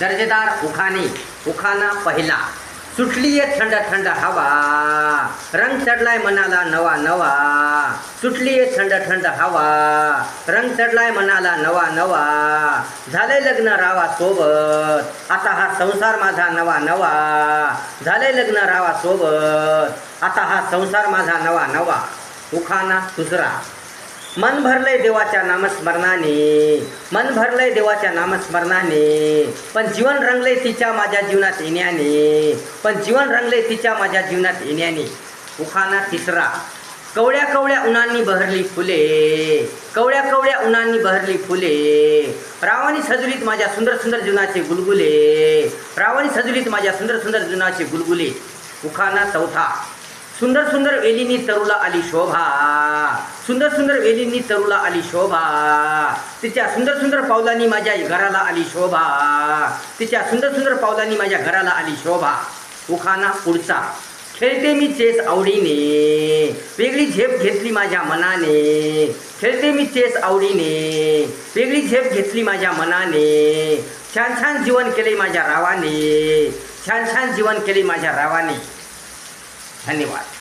दर्जेदार उखाणे उखाणा पहिला. सुटली आहे थंड थंड हवा. रंग चढलाय मनाला नवा नवा. सुटली आहे थंड थंड हवा. रंग चढलाय मनाला नवा नवा. झालंय लग्न रावा सोबत. आता हा संसार माझा नवा नवा. झालंय लग्न रावा सोबत. आता हा संसार माझा नवा नवा. उखाना दुसरा. मन भरलंय देवाच्या नामस्मरणाने. मन भरलंय देवाच्या नामस्मरणाने. पण जीवन रंगलंय तिच्या माझ्या जीवनात येण्याने. पण जीवन रंगलंय तिच्या माझ्या जीवनात येण्याने. उखाना तिसरा. कवड्या कवड्या उन्हांनी बहरली फुले. कवड्या कवड्या उन्हांनी बहरली फुले. रावानी सजुलीत माझ्या सुंदर सुंदर जीवनाचे गुलगुले. रावानी सजुलीत माझ्या सुंदर सुंदर जीवनाचे गुलगुले. उखाना चौथा. सुंदर सुंदर वेलींनी तरुला आली शोभा. सुंदर सुंदर वेलींनी तरुला आली शोभा. तिच्या सुंदर सुंदर पावलांनी माझ्या घराला आली शोभा. तिच्या सुंदर सुंदर पावलांनी माझ्या घराला आली शोभा. उखाना पुढचा. खेळते मी चेस आवडीने. वेगळी झेप घेतली माझ्या मनाने. खेळते मी चेस आवडीने. वेगळी झेप घेतली माझ्या मनाने. छान छान जीवन केले माझ्या रावाने. छान छान जीवन केले माझ्या रावाने. धन्यवाद